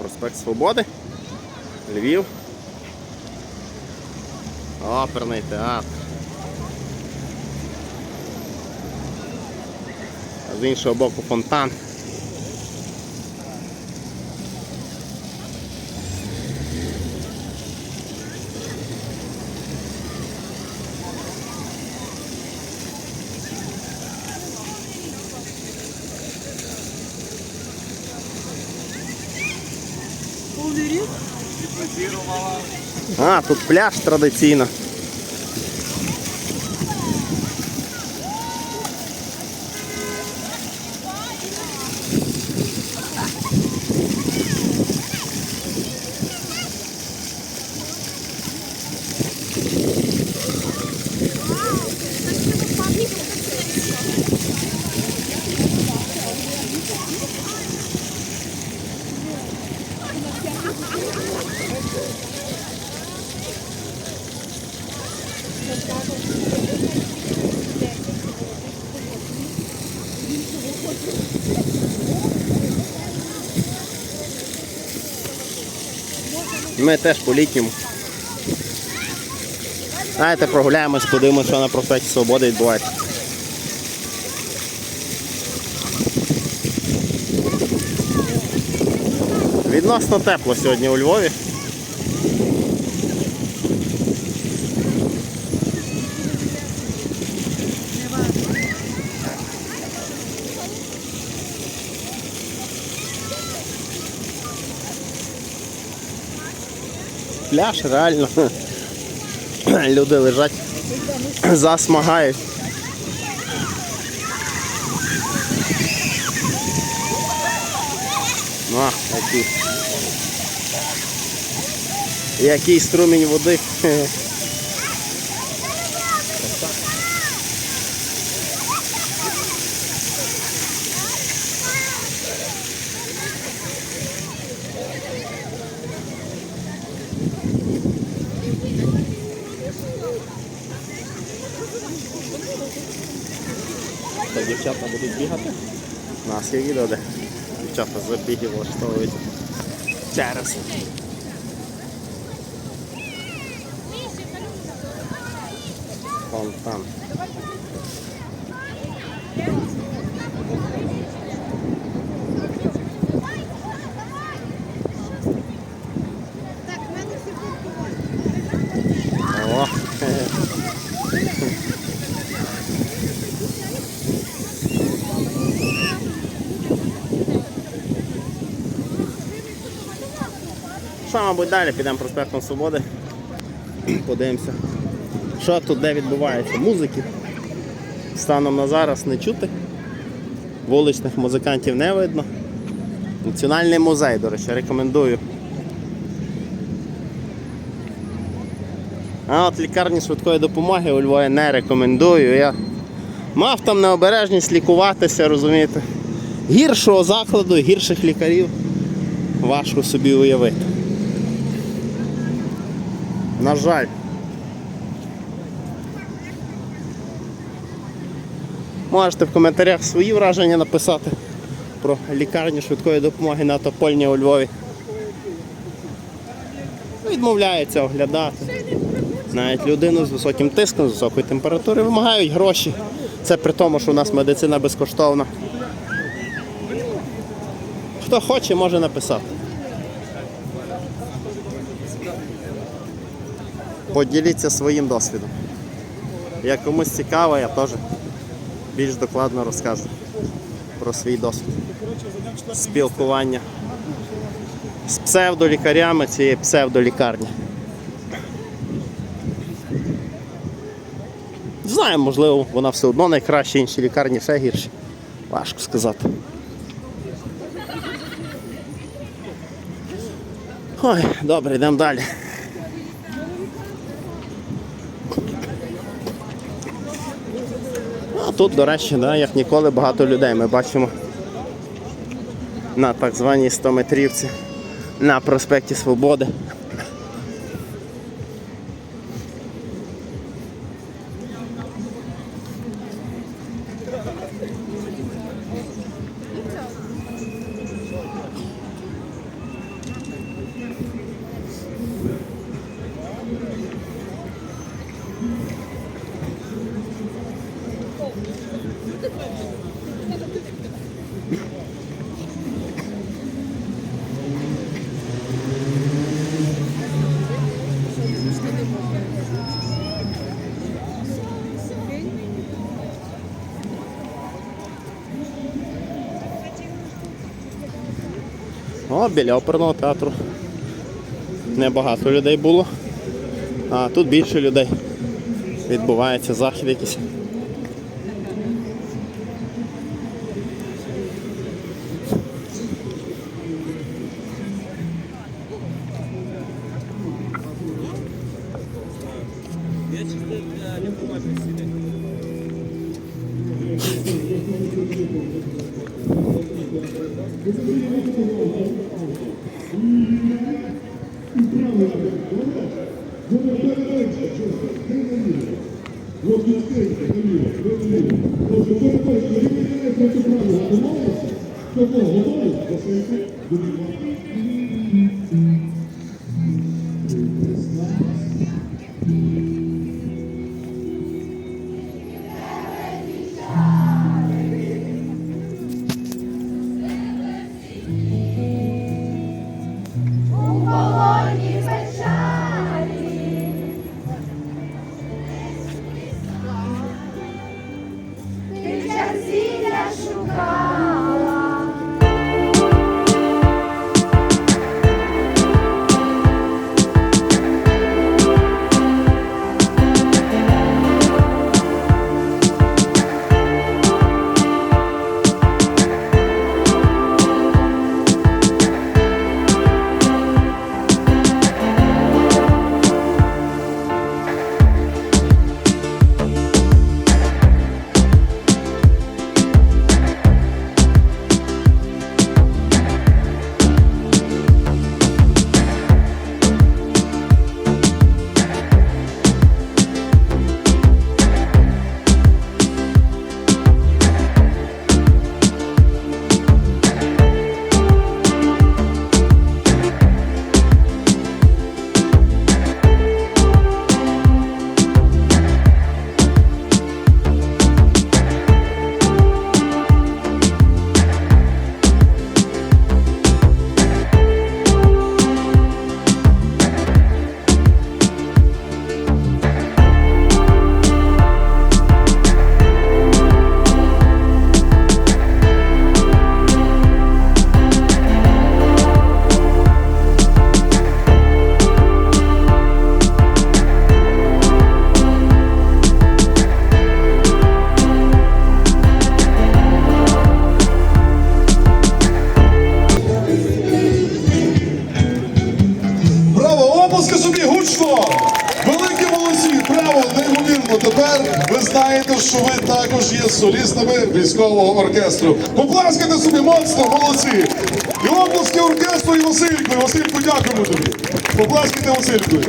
Проспект Свободи. Львів. Оперний театр. А з іншого боку фонтан. А, тут пляж традиційно. Ми теж по літньому. Знаєте, прогуляємось, подивимося, що на проспекті Свободи відбувається. Відносно тепло сьогодні у Львові. Пляж реально. Люди лежать, засмагають. А, який. Який струмінь води. Дівчата будуть бігати. Наскільки де дівчата забіги влаштовують через. Фонтан. Так, Що, мабуть, далі підемо проспектом Свободи. Подивимося. Що тут де відбувається? Музики. Станом на зараз не чути. Вуличних музикантів не видно. Національний музей, до речі, рекомендую. А от лікарні швидкої допомоги у Львові не рекомендую. Я мав там необережність лікуватися, розумієте. Гіршого закладу, гірших лікарів важко собі уявити. На жаль. Можете в коментарях свої враження написати про лікарню швидкої допомоги на Топольні у Львові. Відмовляється оглядати. Навіть людину з високим тиском, з високою температурою вимагають гроші. Це при тому, що у нас медицина безкоштовна. Хто хоче, може написати. Поділіться своїм досвідом. Як комусь цікаво, я теж більш докладно розкажу про свій досвід спілкування з псевдолікарями цієї псевдолікарні. Знаю, можливо, вона все одно найкраща, інші лікарні ще гірші. Важко сказати. Ой, добре, йдемо далі. А тут, до речі, да, як ніколи багато людей ми бачимо на так званій 100-метрівці на проспекті Свободи. Біля оперного театру. Небагато людей було. А тут більше людей. Відбувається захід якийсь. У солістами військового оркестру. Поплескайте собі моцно, молодці! І оплески оркестру і Васильку. І Васильку, дякуємо тобі. Поплескайте Василькою.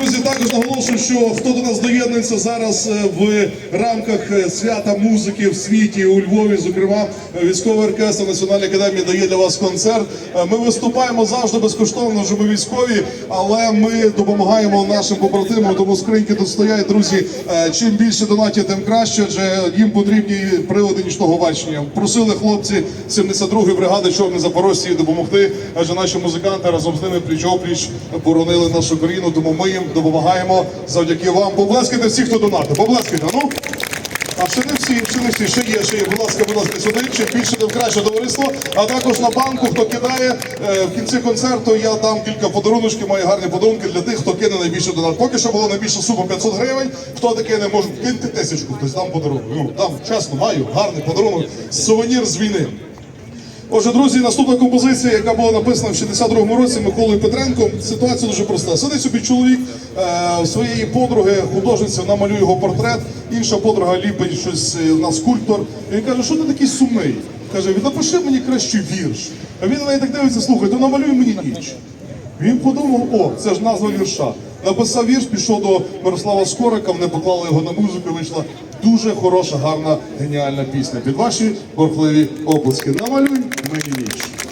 Друзі, також наголошую, що хто до нас доєднується зараз е, в рамках е, свята музики в світі у Львові, зокрема військовий оркестр Національної академії дає для вас концерт. Е, Ми виступаємо завжди безкоштовно, вже ми військові, але ми допомагаємо нашим побратимам, тому скриньки тут стоять. Друзі, чим більше донатів, тим краще, адже їм потрібні прилади нічного бачення. Просили хлопці 72-ї бригади Чорний Запорожці допомогти, адже наші музиканти разом з ними пліч опліч боронили нашу країну, тому ми їм допомагаємо завдяки вам. Поблескайте всіх, хто донатив. Поблескайте, ну. А ще не всі, ще не всі, ще є, ще є. Будь ласка, будь ласка, сюди, чим більше, тим краще товариство. А також на банку, хто кидає е, в кінці концерту, я дам кілька подаруночків, мої гарні подарунки для тих, хто кине найбільше донат. Поки що було найбільша сума 500 гривень. Хто таке не може киньте тисячку, хтось дам подарунок. Ну, дам, чесно, маю, гарний подарунок. Сувенір з війни. Отже, друзі, наступна композиція, яка була написана в 62-му році Миколою Петренком. Ситуація дуже проста. Сидить собі чоловік е, своєї подруги, художниця, намалює його портрет. Інша подруга ліпить щось е, на скульптор. І він каже, що ти такий сумний? Каже, напиши мені краще вірш. А він на неї так дивиться, слухай, то намалюй мені ніч. Він подумав, о, це ж назва вірша. Написав вірш, пішов до Мирослава Скорика, вони поклали його на музику, вийшла дуже хороша, гарна, геніальна пісня. Під ваші борхливі оплески. Намалюй Imagine isso.